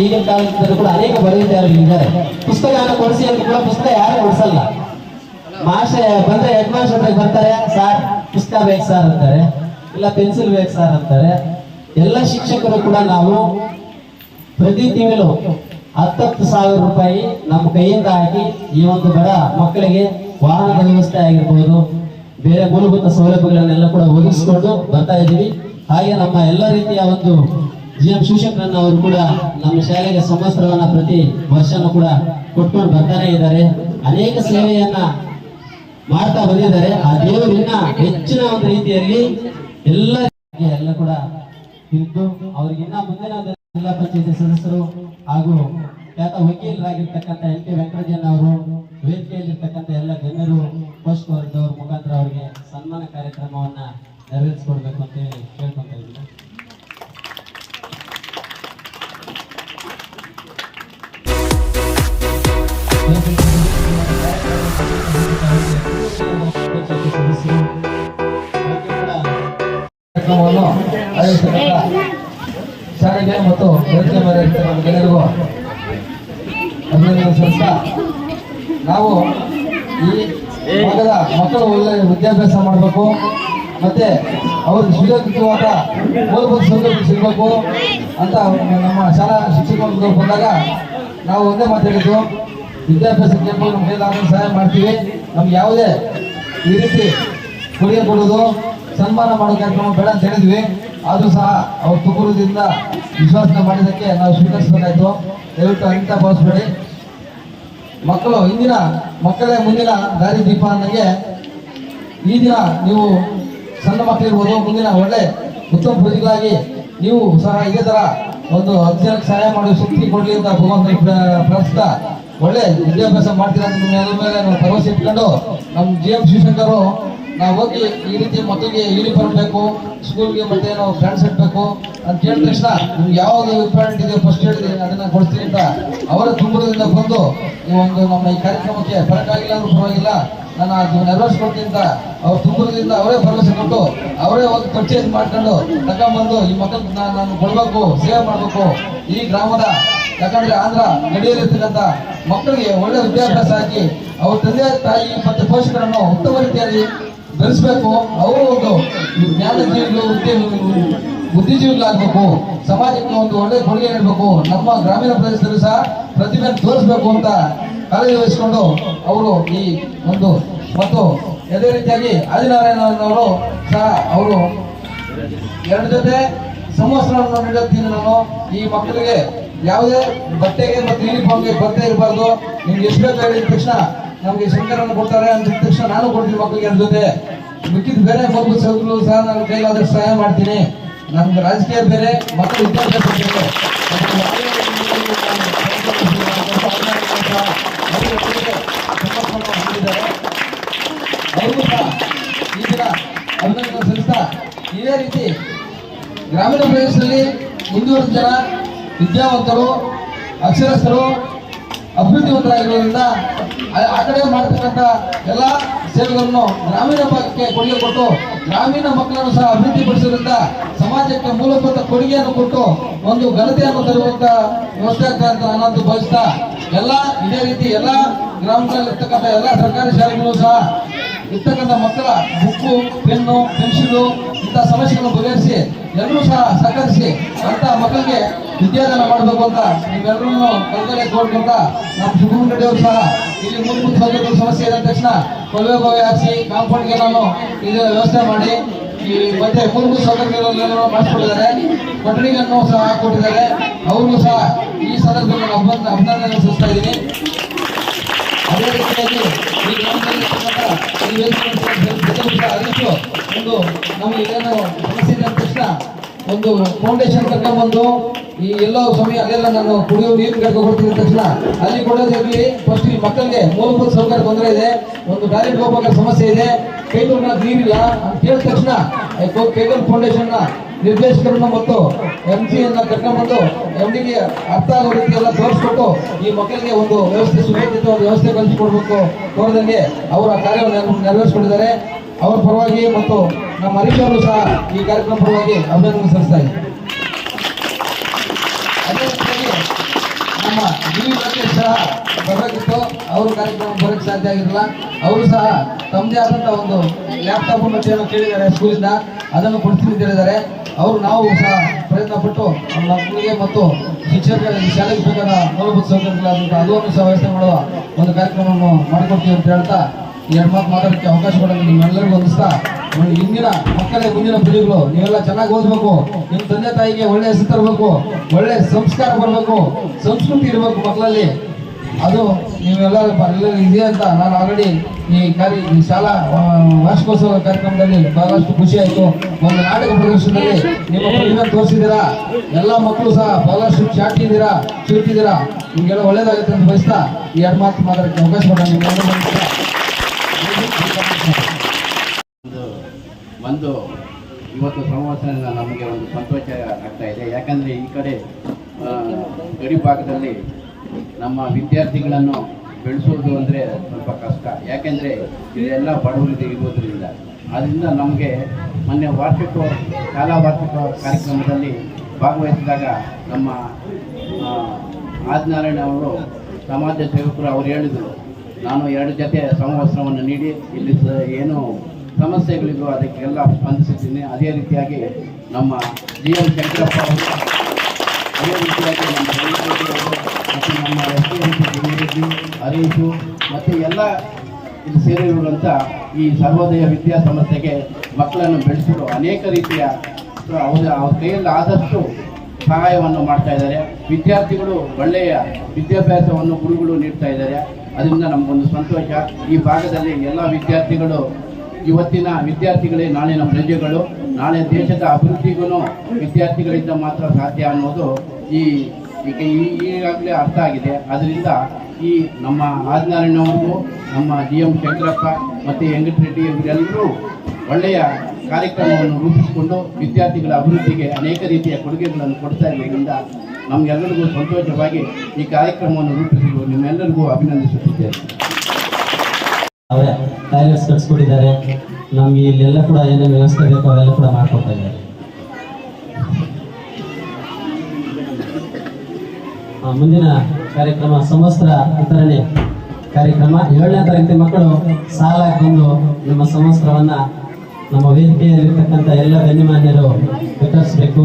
ಈಗಿನ ಕಾಲದಲ್ಲಿ ಕೂಡ ಅನೇಕ ಬರೆದಿದ್ದಾರೆ. ಪುಸ್ತಕವನ್ನು ಕೊಡಿಸಿ ಅಂತ ಕೂಡ ಪುಸ್ತಕ ಯಾರು ಕೊಡಿಸಲ್ಲ. ಮಾಸ್ಟರ್, ಬಂದ್ರೆ ಹೆಡ್ ಮಾಸ್ಟರ್ ಹತ್ರ ಬರ್ತಾರೆ, ಸರ್, ಪುಸ್ತಕ ಬೇಕು ಸರ್ ಅಂತಾರೆ. ಇಲ್ಲ, ಪೆನ್ಸಿಲ್ ಬೇಕು ಸರ್ ಅಂತಾರೆ. ಎಲ್ಲ ಶಿಕ್ಷಕರು ಕೂಡ ನಾವು ಪ್ರತಿ ತಿಂಗಳು ಹತ್ತತ್ತು ಸಾವಿರ ರೂಪಾಯಿ ನಮ್ಮ ಕೈಯಿಂದ ಹಾಕಿ ಈ ಒಂದು ಬಡ ಮಕ್ಕಳಿಗೆ ವಾಹನದ ವ್ಯವಸ್ಥೆ ಆಗಿರ್ಬೋದು, ಬೇರೆ ಮೂಲಭೂತ ಸೌಲಭ್ಯಗಳನ್ನೆಲ್ಲ ಕೂಡ ಒದಗಿಸ್ಕೊಂಡು ಬರ್ತಾ ಇದ್ದೀವಿ. ಹಾಗೆ ನಮ್ಮ ಎಲ್ಲ ರೀತಿಯ ಒಂದು ಜಿ ಎಂ ಅವರು ಕೂಡ ನಮ್ಮ ಶಾಲೆಗೆ ಸಮವಸ್ತ್ರವನ್ನ ಪ್ರತಿ ವರ್ಷನೂ ಕೂಡ ಕೊಟ್ಕೊಂಡು ಬರ್ತಾನೆ ಇದ್ದಾರೆ. ಅನೇಕ ಸೇವೆಯನ್ನ ಮಾಡ್ತಾ ಬಂದಿದ್ದಾರೆ. ಆ ದೇವರಿನ ಹೆಚ್ಚಿನ ಒಂದು ರೀತಿಯಲ್ಲಿ ಎಲ್ಲ ಎಲ್ಲ ಕೂಡ ಇದ್ದು ಅವ್ರಿಗೆ ಇನ್ನ ಮುಂದಿನ ದಿನ ಜಿಲ್ಲಾ ಪಂಚಾಯತಿ ಸದಸ್ಯರು ಹಾಗೂ ಖ್ಯಾತ ವಕೀಲರಾಗಿರ್ತಕ್ಕಂಥ ಎನ್ ಕೆ ವೆಂಕಟಜನ್ ಅವರು, ವೇದಿಕೆಯಲ್ಲಿರ್ತಕ್ಕಂಥ ಎಲ್ಲ ಗಣ್ಯರು, ಪೋಸ್ಟ್ ವರ್ಗದವ್ರ ಮುಖಾಂತರ ಅವರಿಗೆ ಸನ್ಮಾನ ಕಾರ್ಯಕ್ರಮವನ್ನ ನೆರವೇರಿಸಿಕೊಡ್ಬೇಕು ಅಂತ ಹೇಳಿ ಕೇಳ್ಕೊಂತ ಇದ್ದೀನಿ. ಕಾರ್ಯಕ್ರಮವನ್ನು ಆಯೋಜಿಸಿದಂತ ಶಾಲೆಗೆ ಮತ್ತು ಮೇಲೆ ಇರ್ತಕ್ಕಂಥ ಜನರಿಗೂ ಅಭಿನಂದನೆ ಸಲ್ಲಿಸ್ತಾ ನಾವು ಈ ಭಾಗದ ಮಕ್ಕಳು ಒಳ್ಳೆ ವಿದ್ಯಾಭ್ಯಾಸ ಮಾಡಬೇಕು. ಮತ್ತೆ ಅವ್ರಿಗೆ ಸುಯೋಗ್ಯವಾದ ಮೂಲಭೂತ ಸೌಲಭ್ಯ ಸಿಗಬೇಕು ಅಂತ ನಮ್ಮ ಶಾಲಾ ಶಿಕ್ಷಕರು ಬಂದಾಗ ನಾವು ಒಂದೇ ಮಾತಾಡಿದ್ದು ವಿದ್ಯಾಭ್ಯಾಸಕ್ಕೆ ನಮ್ಮ ಕೈಲಾದ ಸಹಾಯ ಮಾಡ್ತೀವಿ. ನಮ್ಗೆ ಯಾವುದೇ ಈ ರೀತಿ ಕೊಡುಗೆ ಕೊಡೋದು ಸನ್ಮಾನ ಮಾಡೋ ಕಾರ್ಯಕ್ರಮ ಬೇಡ ಅಂತ ಹೇಳಿದ್ವಿ. ಆದರೂ ಸಹ ಅವ್ರ ತುಕುರದಿಂದ ವಿಶ್ವಾಸ ಮಾಡಿದ್ದಕ್ಕೆ ನಾವು ಸ್ವೀಕರಿಸಬೇಕಾಯ್ತು. ದಯವಿಟ್ಟು ಅಂತ ಭಾವಿಸ್ಬೇಡಿ. ಮಕ್ಕಳು, ಇಂದಿನ ಮಕ್ಕಳೇ ಮುಂದಿನ ದಾರಿ ದೀಪ ಅನ್ನಂಗೆ ಈ ದಿನ ನೀವು ಸಣ್ಣ ಮಕ್ಕಳಿರ್ಬೋದು, ಮುಂದಿನ ಒಳ್ಳೆ ಉತ್ತಮ ಪ್ರಜೆಗಳಾಗಿ ನೀವು ಸಹ ಇದೇ ಥರ ಒಂದು ಜನಕ್ಕೆ ಸಹಾಯ ಮಾಡುವ ಶಕ್ತಿ ಕೊಡಲಿ ಅಂತ ಭಗವಂತ ಪ್ರಾರ್ಥಿಸ್ತಾ ಒಳ್ಳೆ ವಿದ್ಯಾಭ್ಯಾಸ ಮಾಡ್ತೀರಾ ಮೇಲೆ ನಾವು ಭರವಸೆ ಇಟ್ಕೊಂಡು ನಮ್ಮ ಜಿ ಎಂ ಶಿವಶಂಕರು ನಾವು ಹೋಗಿ ಈ ರೀತಿ ಮಕ್ಕಳಿಗೆ ಯೂನಿಫಾರ್ಮ್ ಬೇಕು ಸ್ಕೂಲ್ಗೆ ಮತ್ತೆ ನಾವು ಫ್ರೆಂಡ್ಸ್ ಇಡ್ಬೇಕು ಅಂತ ಕೇಳಿದ ತಕ್ಷಣ ನಿಮ್ಗೆ ಯಾವ್ದು ಇಂಪಾರ್ಟೆಂಟ್ ಇದೆ ಫಸ್ಟ್ ಹೇಳಿದೆ ಅದನ್ನ ಕೊಡ್ತೀನಿ ಅಂತ ಅವರ ತುಂಬದಿಂದ ಬಂದು ಈ ಒಂದು ನಮ್ಮ ಈ ಕಾರ್ಯಕ್ರಮಕ್ಕೆ ಬರೋಕ್ಕಾಗಿಲ್ಲ ಅಂದ್ರೂ ಪರವಾಗಿಲ್ಲ. ನಾನು ಅದು ನೆರವೇರಿಸ್ಕೊಡ್ತೀನಿ ಅಂತ ಅವ್ರ ತುಂಬದಿಂದ ಅವರೇ ಭರವಸೆ ಕೊಟ್ಟು ಅವರೇ ಒಂದು ಪರ್ಚೇಸ್ ಮಾಡ್ಕೊಂಡು ತಗೊಂಬಂದು ಈ ಮಕ್ಕಳಿಗೆ ನಾನು ನಾನು ಕೊಡ್ಬೇಕು, ಸೇವೆ ಮಾಡಬೇಕು. ಈ ಗ್ರಾಮದ ಯಾಕಂದ್ರೆ ಆಂಧ್ರ ಗಡಿಯಲ್ಲಿರ್ತಕ್ಕಂಥ ಮಕ್ಕಳಿಗೆ ಒಳ್ಳೆ ವಿದ್ಯಾಭ್ಯಾಸ ಹಾಕಿ ಅವ್ರ ತಂದೆ ತಾಯಿ ಮತ್ತು ಪೋಷಕರನ್ನು ಉತ್ತಮ ರೀತಿಯಲ್ಲಿ ಬೆಳೆಸಬೇಕು ಅವರು ಒಂದು ಜ್ಞಾನ ಜ್ಞಾನಜೀವಿಗಳು ಉದ್ಯಮಿ ಬುದ್ಧಿಜೀವಿಗಳಾಗಬೇಕು. ಸಮಾಜಕ್ಕೆ ಒಂದು ಒಳ್ಳೆ ಕೊಡುಗೆ ನೀಡಬೇಕು. ನಮ್ಮ ಗ್ರಾಮೀಣ ಪ್ರದೇಶದಲ್ಲಿ ಸಹ ಪ್ರತಿಭೆ ತೋರಿಸಬೇಕು ಅಂತ ಕಾರ್ಯನಿರ್ವಹಿಸಿಕೊಂಡು ಅವರು ಈ ಒಂದು ಮತ್ತು ಅದೇ ರೀತಿಯಾಗಿ ಆದಿನಾರಾಯಣನವರು ಸಹ ಅವರು ಎರಡು ಜೊತೆ ಸಂವತ್ಸರವನ್ನು ನೀಡುತ್ತೀನಿ ನಾನು. ಈ ಮಕ್ಕಳಿಗೆ ಯಾವುದೇ ಬಟ್ಟೆಗೆ ಮತ್ತು ಯೂನಿಫಾರ್ಮ್ಗೆ ಕೊರತೆ ಇರಬಾರ್ದು. ನಿಮ್ಗೆ ಎಷ್ಟು ಬೇಕು ಹೇಳಿದ ತಕ್ಷಣ ನಮಗೆ ಶಂಕರನ್ನು ಕೊಡ್ತಾರೆ ಅಂತ ತಕ್ಷಣ ನಾನು ಕೊಡ್ತೀನಿ ಮಕ್ಕಳಿಗೆ ಅದ್ರ ಜೊತೆ. ಮಿಕ್ಕಿದ ಬೇರೆ ಬಂದು ಸೌಕರ್ಯಗಳು ಸಹ ನಾನು ಕೈಲಾದಷ್ಟು ಸಹಾಯ ಮಾಡ್ತೀನಿ. ನಮ್ಗೆ ರಾಜಕೀಯ ಬೇರೆ, ಮಕ್ಕಳು ವಿದ್ಯಾಭ್ಯಾಸ ಬೇರೆ. ಇದೇ. ರೀತಿ ಗ್ರಾಮೀಣ ಪ್ರದೇಶದಲ್ಲಿ ಮುಂದುವರೆದ ಜನ, ವಿದ್ಯಾವಂತರು, ಅಕ್ಷರಸ್ಥರು ಅಭಿವೃದ್ಧಿವಂತರಾಗಿರೋದ್ರಿಂದ ಆ- ಕಡೆ ಮಾಡ್ತಕ್ಕಂಥ ಎಲ್ಲ ಸೇವೆಗಳನ್ನು ಗ್ರಾಮೀಣ ಭಾಗಕ್ಕೆ ಕೊಡುಗೆ ಕೊಟ್ಟು ಗ್ರಾಮೀಣ ಮಕ್ಕಳನ್ನು ಸಹ ಅಭಿವೃದ್ಧಿಪಡಿಸೋದ್ರಿಂದ ಸಮಾಜಕ್ಕೆ ಮೂಲಭೂತ ಕೊಡುಗೆಯನ್ನು ಕೊಟ್ಟು ಒಂದು ಘನತೆಯನ್ನು ತರುವಂತ ವ್ಯವಸ್ಥೆ ಆಗ್ತದೆ ಅಂತ ಭಾವಿಸ್ತಾ ಎಲ್ಲ ಇದೇ ರೀತಿ ಎಲ್ಲ ಗ್ರಾಮಗಳಲ್ಲಿ ಇರ್ತಕ್ಕಂಥ ಎಲ್ಲ ಸರ್ಕಾರಿ ಶಾಲೆಗಳು ಸಹ ಇರ್ತಕ್ಕಂಥ ಮಕ್ಕಳ ಬುಕ್ಕು, ಪೆನ್ನು, ಪೆನ್ಸಿಲು ಇಂಥ ಸಮಸ್ಯೆಗಳನ್ನು ಬಗೆಹರಿಸಿ, ಎಲ್ಲರೂ ಸಹ ಸಹಕರಿಸಿ ಅಂತ ಮಕ್ಕಳಿಗೆ ವಿದ್ಯಾದಾನ ಮಾಡಬೇಕು ಅಂತ ನೀವೆಲ್ಲರೂ ಕಲ್ಕಲೆ ಕೋರ್ಕೊಂತ ನಮ್ಮ ಸುಬ್ರಹ್ಮಣ್ಯ ರೆಡ್ಡಿ ಸಹ ಇಲ್ಲಿ ಮೂಲಭೂತ ಸೌಲಭ್ಯ ಸಮಸ್ಯೆ ಇದ್ದ ತಕ್ಷಣ ಕೊಳವೆ ಬಾವಿ ಹಾಕಿಸಿ ಕಾಂಪೌಂಡ್ಗೆ ನಾನು ಇದು ವ್ಯವಸ್ಥೆ ಮಾಡಿ, ಈ ಮತ್ತೆ ಮೂಲಭೂತ ಸೌಕರ್ಯಗಳನ್ನು ಮಾಡಿಸ್ಕೊಟ್ಟಿದ್ದಾರೆ ಕೊಠಡಿಗಳನ್ನು ಸಹ ಹಾಕೊಟ್ಟಿದ್ದಾರೆ ಅವರು ಸಹ ಈ ಸಂದರ್ಭದಲ್ಲಿ ನಾನು ಅಭಿನಂದನೆ ಸಲ್ಲಿಸ್ತಾ ಇದ್ದೀನಿ. ಅದೇ ರೀತಿಯಾಗಿ ಈ ಈ ಒಂದು ನಮಗೆ ಏನು ಸಮಸ್ಯೆ ಇದೆ ತಕ್ಷಣ ಒಂದು ಫೌಂಡೇಶನ್ ಕರ್ಕೊಂಡ್ಬಂದು ಈ ಎಲ್ಲ ಸಮಯ ಅಲ್ಲೆಲ್ಲ ನಾನು ಕುಡಿಯೋ ನೀರು ಕರ್ಕೊಂಡ್ಬರ್ತೀನಿ ತಕ್ಷಣ ಅಲ್ಲಿ ಕೊಡೋದಿರಲಿ ಫಸ್ಟ್ ಈ ಮಕ್ಕಳಿಗೆ ಮೂಲಭೂತ ಸೌಕರ್ಯ ತೊಂದರೆ ಇದೆ. ಒಂದು ಟಾಯ್ಲೆಟ್ ಹೋಗ್ಬೇಕಾದ ಸಮಸ್ಯೆ ಇದೆ. ಕೈಗೂರಿನ ನೀರಿಲ್ಲ ಅಂತ ಕೇಳಿದ ತಕ್ಷಣ ಕೈಗೂರು ಫೌಂಡೇಶನ್ನ ನಿರ್ದೇಶಕರನ್ನು ಮತ್ತು ಎಂ ಸಿ ಅನ್ನ ಕರ್ಕೊಂಡ್ಬಂದು ಎಂ ಡಿಗೆ ಅರ್ಥ ಆಗೋ ರೀತಿ ಎಲ್ಲ ತೋರಿಸ್ಕೊಟ್ಟು ಈ ಮಕ್ಕಳಿಗೆ ಒಂದು ವ್ಯವಸ್ಥೆ ಸುಭೇಕ್ಷಿತ ಒಂದು ವ್ಯವಸ್ಥೆ ಕಲ್ಪಿಸಿಕೊಡ್ಬೇಕು ತೋರದಂಗೆ ಅವರ ಕಾರ್ಯವನ್ನು ನೆರವೇರಿಸ್ಕೊಂಡಿದ್ದಾರೆ ನೆರವೇರಿಸಿಕೊಂಡಿದ್ದಾರೆ. ಅವರ ಪರವಾಗಿ ಮತ್ತು ನಮ್ಮ ಹರೀಶ್ ಅವರು ಸಹ ಈ ಕಾರ್ಯಕ್ರಮ ಪರವಾಗಿ ಅಭಿನಂದನೆ ಸಲ್ಲಿಸ್ತಾ ಇದ್ದಾರೆ ನಮ್ಮ ಡಿ ಸಹ ಬರಬೇಕಿತ್ತು. ಅವ್ರ ಕಾರ್ಯಕ್ರಮ ಬರೋಕ್ಕೆ ಸಾಧ್ಯ ಆಗಿರಲಿಲ್ಲ ಅವರು ಸಹ ತಮ್ಮದೇ ಆದಂಥ ಒಂದು ಲ್ಯಾಪ್ಟಾಪ್ ಮತ್ತೆ ಏನೋ ಕೇಳಿದ್ದಾರೆ ಸ್ಕೂಲಿಂದ. ಅದನ್ನು ಕೊಡ್ತೀನಿ ಹೇಳಿದ್ದಾರೆ ಅವರು ನಾವು ಸಹ ಪ್ರಯತ್ನ ಪಟ್ಟು ನಮ್ಮ ಮಕ್ಕಳಿಗೆ ಮತ್ತು ಶಿಕ್ಷಕರಿಗೆ ಶಾಲೆಗೆ ಬೇಕಾದ ಮೂಲಭೂತ ಸೌಕರ್ಯಗಳಾದಂಥ ಅದನ್ನು ಸಹ ವ್ಯವಸ್ಥೆ ಮಾಡುವ ಒಂದು ಕಾರ್ಯಕ್ರಮವನ್ನು ಮಾಡಿಕೊಡ್ತೀವಿ ಅಂತ ಹೇಳ್ತಾ ಮಾತು ಮಾತಾಡೋಕ್ಕೆ ಅವಕಾಶ ಕೊಡೋದು ನಿಮ್ಮೆಲ್ಲರಿಗೂ ಹೊಂದಿಸ್ತಾ ಹಿಂದಿನ ಮಕ್ಕಳೇ ಮುಂದಿನ ಪೀಳಿಗೆಗಳು, ನೀವೆಲ್ಲ ಚೆನ್ನಾಗಿ ಓದ್ಬೇಕು. ನಿಮ್ಮ ತಂದೆ ತಾಯಿಗೆ ಒಳ್ಳೆ ಹೆಸರು ತರಬೇಕು, ಒಳ್ಳೆ ಸಂಸ್ಕಾರ ಬರಬೇಕು, ಸಂಸ್ಕೃತಿ ಇರಬೇಕು ಮಕ್ಕಳಲ್ಲಿ. ಅದು ನೀವೆಲ್ಲ ಇದೆ ಅಂತ ನಾನು ಆಲ್ರೆಡಿ ಈ ಕಾರ್ಯ ಈ ಶಾಲಾ ವಾರ್ಷಿಕೋತ್ಸವ ಕಾರ್ಯಕ್ರಮದಲ್ಲಿ ಬಹಳಷ್ಟು ಖುಷಿ ಆಯಿತು. ಒಂದು ನಾಟಕ ಪ್ರದರ್ಶನದಲ್ಲಿ ನಿಮ್ಮ ಪ್ರತಿಭೆ ತೋರಿಸಿದ್ದೀರಾ? ಎಲ್ಲ ಮಕ್ಕಳು ಸಹ ಬಹಳಷ್ಟು ಚಾಟಿದ್ದೀರಾ ಚುರುಕಿದ್ದೀರಾ ನಿಮಗೆಲ್ಲ ಒಳ್ಳೇದಾಗುತ್ತೆ ಅಂತ ಬಯಸ್ತಾ ಈ ಎರಡು ಮಾತು ಮಾತಾಡೋಕ್ಕೆ ಅವಕಾಶ ಕೊಡೋಣ. ಒಂದು ಒಂದು ಇವತ್ತು ಸಂವತ್ಸರ ನಮಗೆ ಒಂದು ಸಂತೋಷ ಆಗ್ತಾ ಇದೆ. ಯಾಕಂದರೆ ಈ ಕಡೆ ಗಡಿ ಭಾಗದಲ್ಲಿ ನಮ್ಮ ವಿದ್ಯಾರ್ಥಿಗಳನ್ನು ಬೆಳೆಸೋದು ಅಂದರೆ ಸ್ವಲ್ಪ ಕಷ್ಟ. ಯಾಕೆಂದರೆ ಇದೆಲ್ಲ ಬಡವರಿಗೆ ಇರೋದ್ರಿಂದ ಅದರಿಂದ ನಮಗೆ ಮೊನ್ನೆ ವಾರ್ಷಿಕ ಶಾಲಾ ವಾರ್ಷಿಕ ಕಾರ್ಯಕ್ರಮದಲ್ಲಿ ಭಾಗವಹಿಸಿದಾಗ ನಮ್ಮ ಆದಿನಾರಾಯಣ ಅವರು ಸಮಾಜ ಸೇವಕರು ಅವ್ರು ಹೇಳಿದರು ನಾನು ಎರಡು ಜೊತೆ ಸಮವಸ್ತ್ರವನ್ನು ನೀಡಿ, ಇಲ್ಲಿ ಏನು ಸಮಸ್ಯೆಗಳಿಗೂ ಅದಕ್ಕೆಲ್ಲ ಸ್ಪಂದಿಸಿದ್ದೀನಿ. ಅದೇ ರೀತಿಯಾಗಿ ನಮ್ಮ ಜಿ ಎಂ ಶಂಕರಪ್ಪ ಅವರು, ಅದೇ ರೀತಿಯಾಗಿ ನಮ್ಮ ಮತ್ತು ನಮ್ಮ ಎಸ್ ಡಿ ಹರೀಶು ಮತ್ತು ಎಲ್ಲ ಇಲ್ಲಿ ಸೇರಿರುವಂಥ ಈ ಸರ್ವೋದಯ ವಿದ್ಯಾಸಂಸ್ಥೆಗೆ ಮಕ್ಕಳನ್ನು ಬೆಳೆಸಲು ಅನೇಕ ರೀತಿಯ ಅವರ, ಅವ್ರ ಕೈಯಲ್ಲಿ ಆದಷ್ಟು ಸಹಾಯವನ್ನು ಮಾಡ್ತಾ ಇದ್ದಾರೆ. ವಿದ್ಯಾರ್ಥಿಗಳು ಒಳ್ಳೆಯ ವಿದ್ಯಾಭ್ಯಾಸವನ್ನು ಗುರುಗಳು ನೀಡ್ತಾ ಇದ್ದಾರೆ. ಅದರಿಂದ ನಮಗೊಂದು ಸಂತೋಷ. ಈ ಭಾಗದಲ್ಲಿ ಎಲ್ಲ ವಿದ್ಯಾರ್ಥಿಗಳು, ಇವತ್ತಿನ ವಿದ್ಯಾರ್ಥಿಗಳೇ ನಾಳಿನ ಪ್ರಜೆಗಳು, ನಾಳೆ ದೇಶದ ಅಭಿವೃದ್ಧಿಗೂ ವಿದ್ಯಾರ್ಥಿಗಳಿಂದ ಮಾತ್ರ ಸಾಧ್ಯ ಅನ್ನೋದು ಈ, ಈಗ ಈ- ಈಗಾಗಲೇ ಅರ್ಥ ಆಗಿದೆ. ಅದರಿಂದ ಈ ನಮ್ಮ ಆದಿನಾರಾಯಣವ್ರಿಗೂ ನಮ್ಮ ಜಿ ಎಂ ಶಂಕರಪ್ಪ ಮತ್ತು ರೆಡ್ಡಿ ಇವರೆಲ್ಲರೂ ಒಳ್ಳೆಯ ಕಾರ್ಯಕ್ರಮವನ್ನು ರೂಪಿಸಿಕೊಂಡು ವಿದ್ಯಾರ್ಥಿಗಳ ಅಭಿವೃದ್ಧಿಗೆ ಅನೇಕ ರೀತಿಯ ಕೊಡುಗೆಗಳನ್ನು ಕೊಡ್ತಾ ಇರೋದ್ರಿಂದ ನಮಗೆಲ್ಲರಿಗೂ ಸಂತೋಷವಾಗಿ ಈ ಕಾರ್ಯಕ್ರಮವನ್ನು ನಿಮ್ಮೆಲ್ಲರಿಗೂ ಅಭಿನಂದಿಸುತ್ತಿದ್ದೇನೆ ಅವರೇ ಕಟ್ಸ್ಕೊಟ್ಟಿದ್ದಾರೆ. ನಮ್ಗೆ ಇಲ್ಲೆಲ್ಲ ಕೂಡ ಏನೇನು ವ್ಯವಸ್ಥೆ ಬೇಕು ಅವೆಲ್ಲ ಕೂಡ ಮಾಡ್ಕೊಡ್ತಾ ಇದ್ದಾರೆ. ಮುಂದಿನ ಕಾರ್ಯಕ್ರಮ ಸಮಸ್ತ್ರ ವಿತರಣೆ. ಕಾರ್ಯಕ್ರಮ ಏಳನೇ ತರಗತಿ ಮಕ್ಕಳು ಸಾಲಾಗಿ ಬಂದು ನಮ್ಮ ಸಮಸ್ತ್ರವನ್ನ ನಮ್ಮ ವೇದಿಕೆಯಲ್ಲಿರ್ತಕ್ಕಂಥ ಎಲ್ಲ ಗಣ್ಯಮಾನ್ಯರು ವಿತರಿಸಬೇಕು.